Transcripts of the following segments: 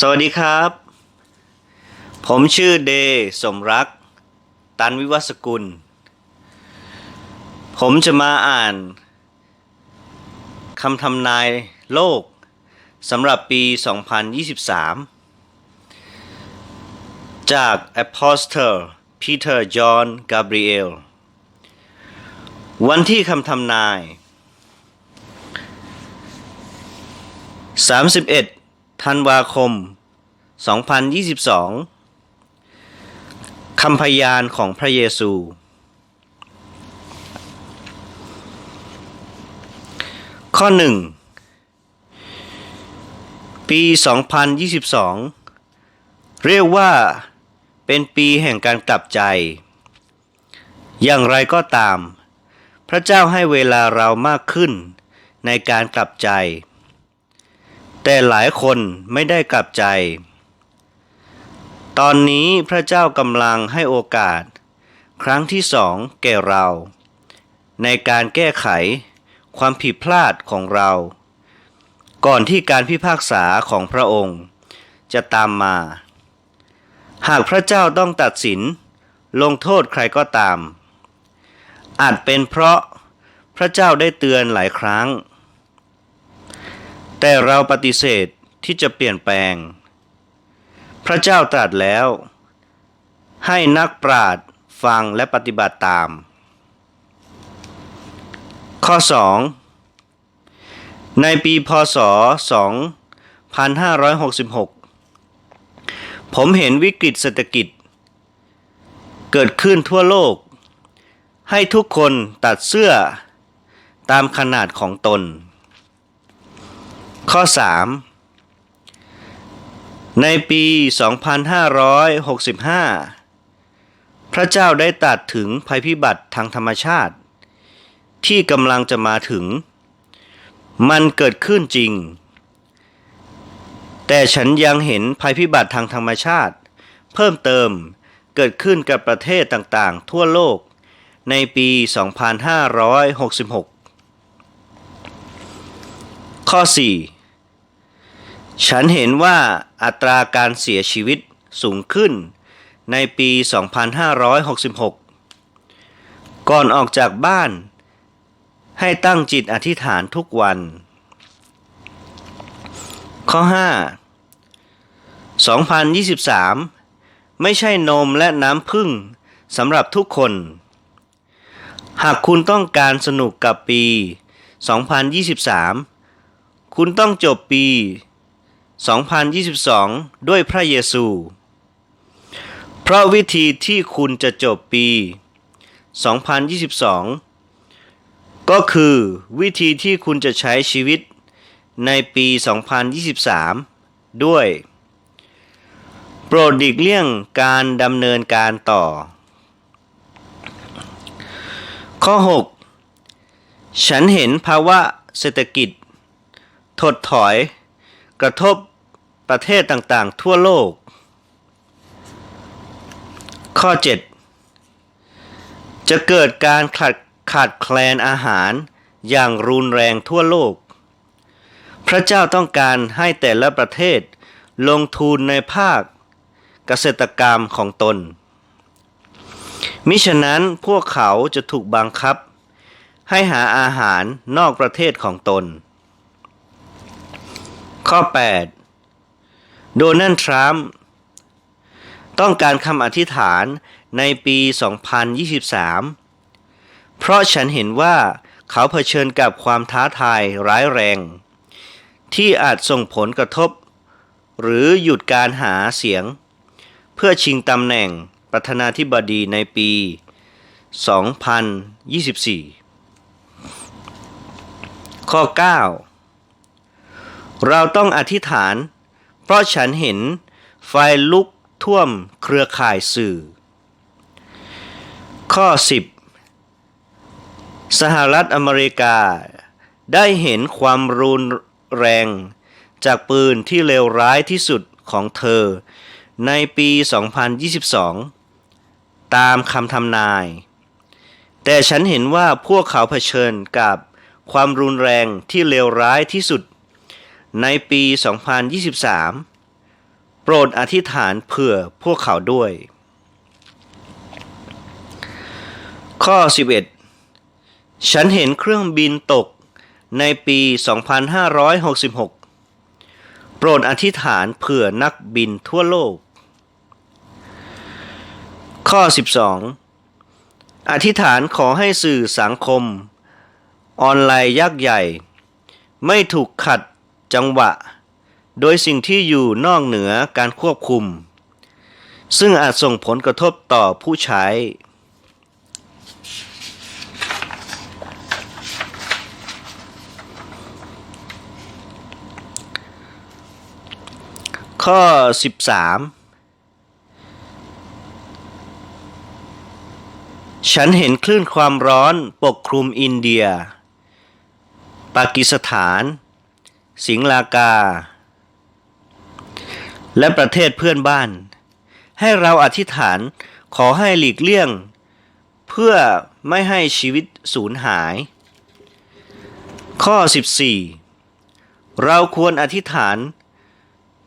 สวัสดีครับ ผมชื่อเดย์สมรัก ตันวิวัสกุล ผมจะมาอ่านคำทำนายโลกสำหรับปี 2023 จาก Apostle Peter John Gabriel วันที่คำทำนาย 31 ธันวาคม 2022 คำพยานของพระเยซู ข้อ 1 ปี 2022 เรียกว่าเป็นปีแห่งการกลับใจ อย่างไรก็ตาม พระเจ้าให้เวลาเรามากขึ้นในการกลับใจ แต่หลายคนไม่ได้กลับใจ ตอนนี้พระเจ้ากำลังให้โอกาส ครั้งที่สองแก่เรา ในการแก้ไขความผิดพลาดของเรา ก่อนที่การพิพากษาของพระองค์ จะตามมา หากพระเจ้าต้องตัดสินลงโทษใครก็ตาม อาจเป็นเพราะพระเจ้าได้เตือนหลายครั้ง แต่เราปฏิเสธที่จะเปลี่ยนแปลง พระเจ้าตรัสแล้ว ให้นักปราดฟังและปฏิบัติตาม ข้อ 2 ในปีพศ 2566 ผมเห็นวิกฤตเศรษฐกิจ เกิดขึ้นทั่วโลก ให้ทุกคนตัดเสื้อตามขนาดของตน ข้อ 3 ในปี 2565 พระเจ้าได้ตัดถึงภัยพิบัติทางธรรมชาติ ที่กำลังจะมาถึง มันเกิดขึ้นจริง แต่ฉันยังเห็นภัยพิบัติทางธรรมชาติ เพิ่มเติมเกิดขึ้นกับประเทศต่างๆ ทั่วโลกในปี 2566 ข้อ 4 ฉันเห็นว่าอัตราการเสียชีวิตสูงขึ้นในปี 2566 ก่อนออกจากบ้าน ให้ตั้งจิตอธิษฐานทุกวัน ข้อ 5 2023 ไม่ใช่นมและน้ำผึ้งสำหรับทุกคน หากคุณต้องการสนุกกับปี 2023 คุณต้องจบปี 2022 ด้วยพระเยซู เพราะวิธีที่คุณจะจบปี 2022 ก็คือวิธีที่คุณจะใช้ชีวิตในปี 2023 ด้วย โปรดดิกเลี่ยงการดำเนินการต่อ ข้อ 6 ฉันเห็นภาวะเศรษฐกิจ ถดถอย กระทบ ประเทศต่างๆ ทั่วโลก ข้อ 7 จะเกิดการขาดขาดแคลนอาหารอย่างรุนแรงทั่วโลก พระเจ้าต้องการให้แต่ละประเทศลงทุนในภาคเกษตรกรรมของตน มิฉะนั้นพวกเขาจะถูกบังคับ ให้หาอาหารนอกประเทศของตน ข้อ 8 โดนัลด์ทรัมป์ต้องการคำอธิษฐานในปี 2023 เพราะฉันเห็นว่าเขาเผชิญกับความท้าทายร้ายแรง ที่อาจส่งผลกระทบ หรือหยุดการหาเสียง เพื่อชิงตำแหน่งประธานาธิบดีในปี 2024 ข้อ 9 เราต้องอธิษฐาน เพราะฉันเห็นไฟลุกท่วมเครือข่ายสื่อ ข้อ 10 สหรัฐอเมริกา ได้เห็นความรุนแรง จากปืนที่เลวร้ายที่สุดของเธอ ในปี 2022 ตามคำทำนาย แต่ฉันเห็นว่าพวกเขาเผชิญกับความรุนแรงที่เลวร้ายที่สุด ในปี 2023 โปรดอธิษฐานเผื่อพวกเขาด้วย ข้อ 11 ฉันเห็นเครื่องบินตกในปี 2566 โปรดอธิษฐานเผื่อนักบินทั่วโลก ข้อ 12 อธิษฐานขอให้สื่อสังคม ออนไลน์ยักษ์ใหญ่ ไม่ถูกขัด จังหวะ โดยสิ่งที่อยู่นอกเหนือการควบคุม ซึ่งอาจส่งผลกระทบต่อผู้ใช้ ข้อ 13ฉันเห็นคลื่นความร้อนปกคลุมอินเดีย ปากีสถาน สิงลากา และประเทศเพื่อนบ้าน ให้เราอธิษฐานขอให้หลีกเลี่ยง เพื่อไม่ให้ชีวิตสูญหาย ข้อ 14 เราควรอธิษฐาน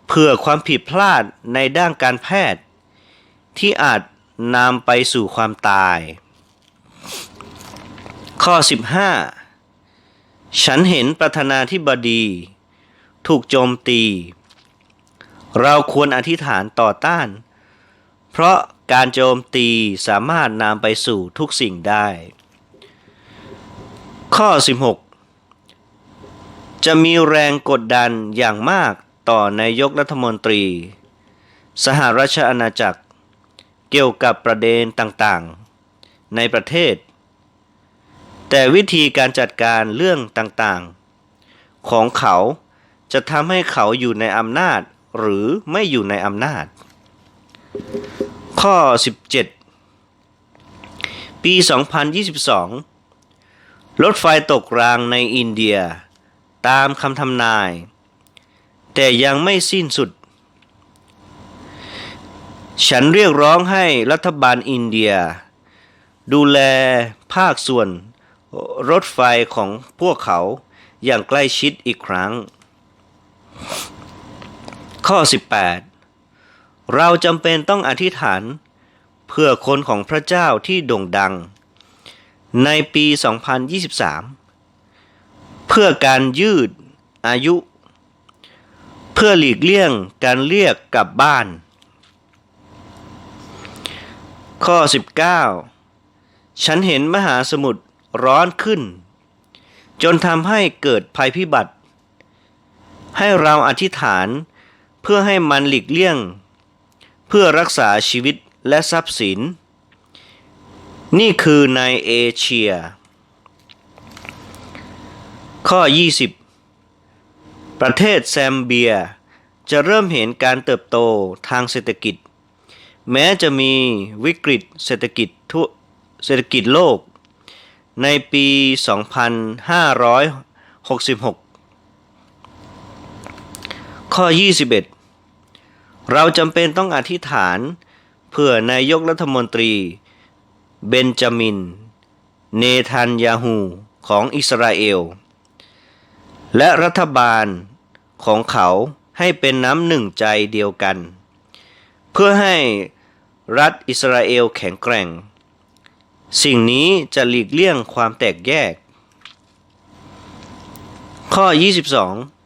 เพื่อความผิดพลาดในด้านการแพทย์ ที่อาจนำไปสู่ความตาย ข้อ 15 ฉันเห็นประธานาธิบดี ถูกโจมตี เราควรอธิษฐานต่อต้าน เพราะการโจมตีสามารถนำไปสู่ทุกสิ่งได้ ข้อ 16 จะมีแรงกดดันอย่างมากต่อนายกรัฐมนตรี สหราชอาณาจักร เกี่ยวกับประเด็นต่างๆ ในประเทศ แต่วิธีการจัดการเรื่องต่างๆ ของเขา จะทำให้เขาอยู่ในอำนาจหรือไม่อยู่ในอำนาจ ข้อ 17 ปี 2022 รถไฟตกรางในอินเดีย ตามคำทำนาย แต่ยังไม่สิ้นสุด ฉันเรียกร้องให้รัฐบาลอินเดีย ดูแลภาคส่วนรถไฟของพวกเขาอย่างใกล้ชิดอีกครั้ง ข้อ 18 เราจำเป็นต้องอธิษฐานเพื่อคนของพระเจ้าที่โด่งดัง ในปี 2023 เพื่อการยืดอายุ เพื่อหลีกเลี่ยงการเรียกกลับบ้าน ข้อ 19 ฉันเห็นมหาสมุทรร้อนขึ้น จนทำให้เกิดภัยพิบัติ ให้เราอธิษฐานเพื่อให้มันหลีกเลี่ยง เพื่อรักษาชีวิตและทรัพย์สิน นี่คือในเอเชีย ข้อ 20 ประเทศแซมเบีย จะเริ่มเห็นการเติบโตทางเศรษฐกิจ แม้จะมีวิกฤตเศรษฐกิจทั่วเศรษฐกิจโลก ในปี 2566 ข้อ 21 เราจำเป็นต้องอธิษฐานเพื่อนายกรัฐมนตรี เบนจามิน เนทันยาฮูของอิสราเอล และรัฐบาลของเขาให้เป็นน้ำหนึ่งใจเดียวกัน เพื่อให้รัฐอิสราเอลแข็งแกร่ง สิ่งนี้จะหลีกเลี่ยงความแตกแยก ข้อ 22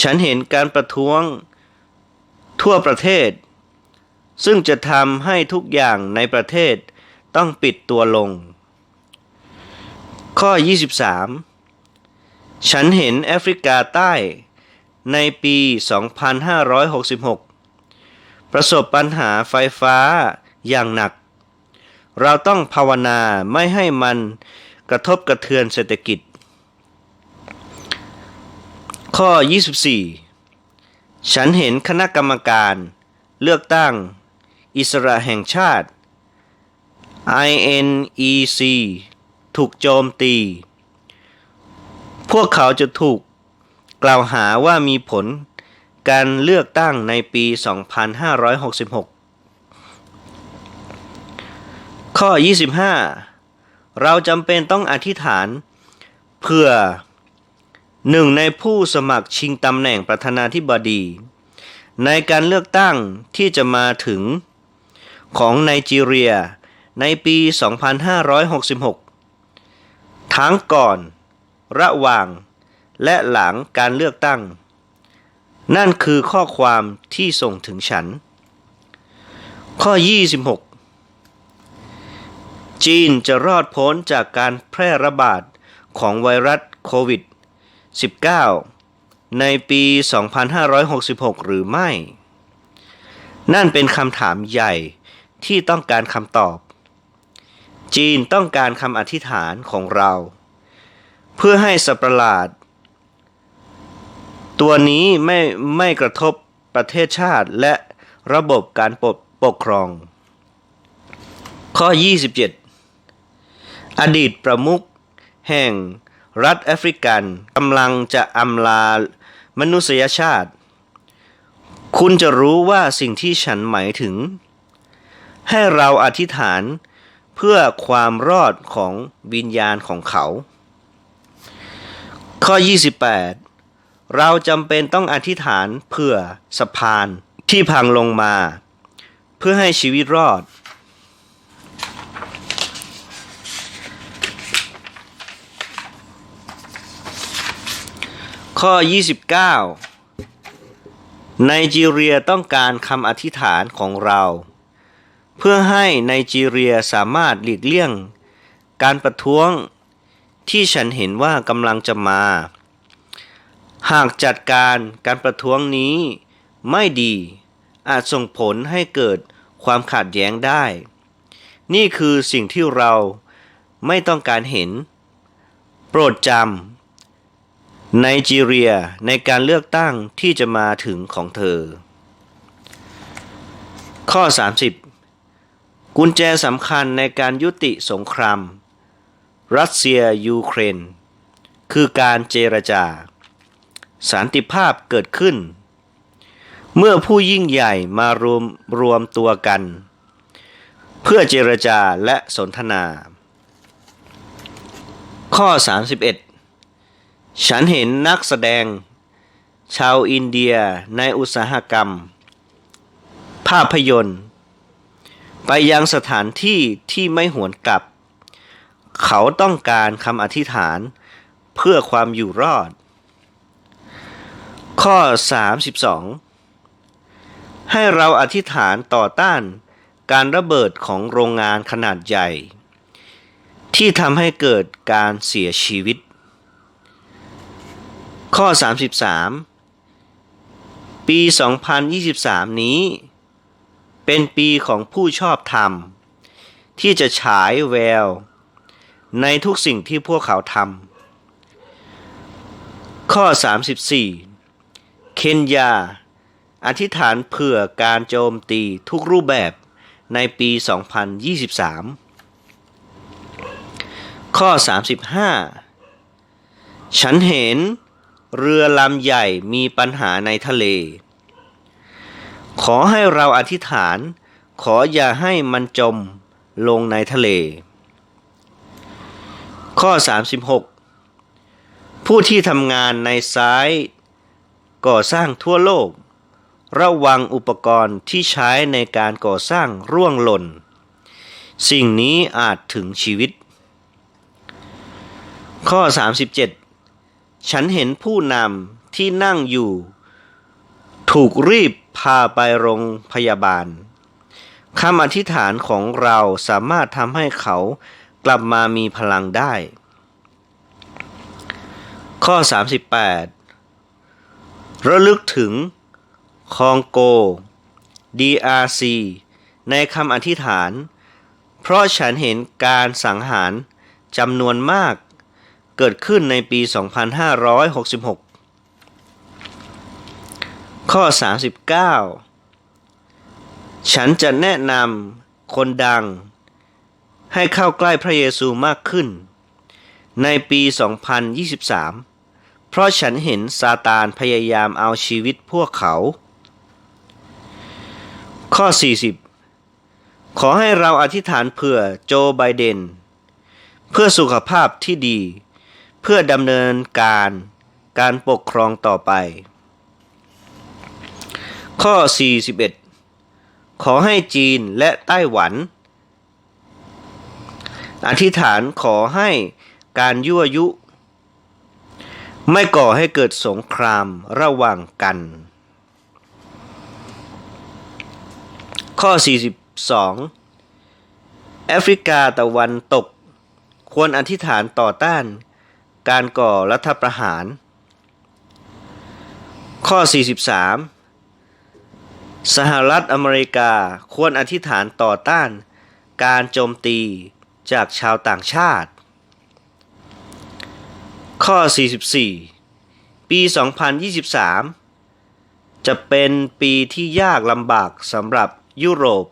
ฉันเห็นการประท้วงทั่วประเทศ ซึ่งจะทำให้ทุกอย่างในประเทศต้องปิดตัวลง ข้อ 23 ฉันเห็นแอฟริกาใต้ในปี 2566 ประสบปัญหาไฟฟ้าอย่างหนัก เราต้องภาวนาไม่ให้มันกระทบกระเทือนเศรษฐกิจ ข้อ 24 ฉันเห็นคณะกรรมการ เลือกตั้ง อิสระแห่งชาติ INEC ถูกโจมตี พวกเขาจะถูกกล่าวหาว่ามีผลการเลือกตั้งในปี 2566 ข้อ 25 เราจำเป็นต้องอธิษฐานเพื่อ หนึ่งในผู้สมัครชิงตำแหน่งประธานาธิบดี ในการเลือกตั้งที่จะมาถึงของไนจีเรียในปี 2566 ทั้งก่อน ระหว่าง และหลังการเลือกตั้ง นั่นคือข้อความที่ส่งถึงฉัน ข้อ 26 จีนจะรอดพ้นจากการแพร่ระบาดของไวรัสโควิด -19 ในปี 2566 หรือไม่ นั่นเป็นคำถามใหญ่ที่ต้องการคำตอบ จีนต้องการคำอธิษฐานของเรา เพื่อให้สัตว์ประหลาด ตัวนี้ไม่ไม่กระทบประเทศชาติและระบบการปกปกครอง ข้อ 27 อดีตประมุขแห่ง รัฐแอฟริกันกำลังจะอำลามนุษยชาติ คุณจะรู้ว่าสิ่งที่ฉันหมายถึง ให้เราอธิษฐานเพื่อความรอดของวิญญาณของเขา ข้อ 28 เราจำเป็นต้องอธิษฐานเพื่อสะพานที่พังลงมา เพื่อให้ชีวิตรอด ข้อ 29 ไนจีเรียต้องการคำอธิษฐานของเรา เพื่อให้ไนจีเรียสามารถหลีกเลี่ยง การประท้วงที่ฉันเห็นว่ากำลังจะมา หากจัดการการประท้วงนี้ไม่ดี อาจส่งผลให้เกิดความขัดแย้งได้ นี่คือสิ่งที่เราไม่ต้องการเห็น โปรดจำ ไนจีเรียในการเลือกตั้งที่จะมาถึงของเธอ ข้อ 30 กุญแจสำคัญในการยุติสงคราม รัสเซียยูเครน คือการเจรจา สันติภาพเกิดขึ้น เมื่อผู้ยิ่งใหญ่มารวมรวมตัวกัน เพื่อเจรจาและสนทนา ข้อ 31 ฉันเห็นนักแสดง ชาวอินเดียในอุตสาหกรรม ภาพยนตร์ ไปยังสถานที่ที่ไม่หวนกลับ เขาต้องการคำอธิษฐานเพื่อความอยู่รอด ข้อ 32 ให้เราอธิษฐานต่อต้านการระเบิดของโรงงานขนาดใหญ่ ที่ทำให้เกิดการเสียชีวิต ข้อ 33 ปี 2023 นี้ เป็นปีของผู้ชอบธรรม ที่จะฉายแวว ในทุกสิ่งที่พวกเขาทำข้อ 34 เคนยา อธิษฐานเผื่อการโจมตีทุกรูปแบบในปี 2023 ข้อ 35 ฉันเห็น เรือลำใหญ่มีปัญหาในทะเล ขอให้เราอธิษฐาน ขออย่าให้มันจมลงในทะเล ข้อ 36 ผู้ที่ทำงานในซ้ายก่อสร้างทั่วโลก ระวังอุปกรณ์ที่ใช้ในการก่อสร้างร่วงหล่น สิ่งนี้อาจถึงชีวิต ข้อ 37 ฉันเห็นผู้นำที่นั่งอยู่ ถูกรีบพาไปโรงพยาบาลคำอธิษฐานของเราสามารถทำให้เขากลับมามีพลังได้ ข้อ 38 ระลึกถึงคองโก DRC ในคำอธิษฐาน เพราะฉันเห็นการสังหารจำนวนมาก เกิดขึ้นในปี 2566 ข้อ 39 ฉันจะแนะนำคนดัง ให้เข้าใกล้พระเยซูมากขึ้น ในปี 2023 เพราะฉันเห็นซาตานพยายามเอาชีวิตพวกเขา ข้อ 40 ขอให้เราอธิษฐานเผื่อโจไบเดนเพื่อสุขภาพที่ดี เพื่อดำเนินการการปกครองต่อไป ข้อ 41 ขอให้จีนและไต้หวัน อธิษฐานขอให้การยั่วยุ ไม่ก่อให้เกิดสงครามระหว่างกัน ข้อ 42 แอฟริกาตะวันตก ควรอธิษฐานต่อต้าน การก่อรัฐประหาร ข้อ 43 สหรัฐอเมริกาควรอธิษฐานต่อต้าน การโจมตีจากชาวต่างชาติ ข้อ 44 ปี 2023 จะเป็นปีที่ยากลำบากสำหรับยุโรป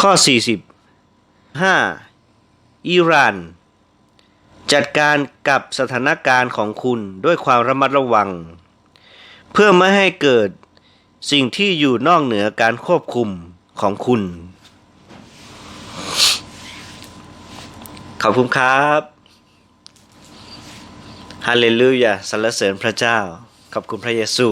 ข้อ 40 5. อิหร่าน จัดการกับสถานการณ์ของคุณด้วยความระมัดระวัง เพื่อไม่ให้เกิดสิ่งที่อยู่นอกเหนือการควบคุมของคุณ ขอบคุณครับฮาเลลูยาสรรเสริญพระเจ้า ขอบคุณพระเยซู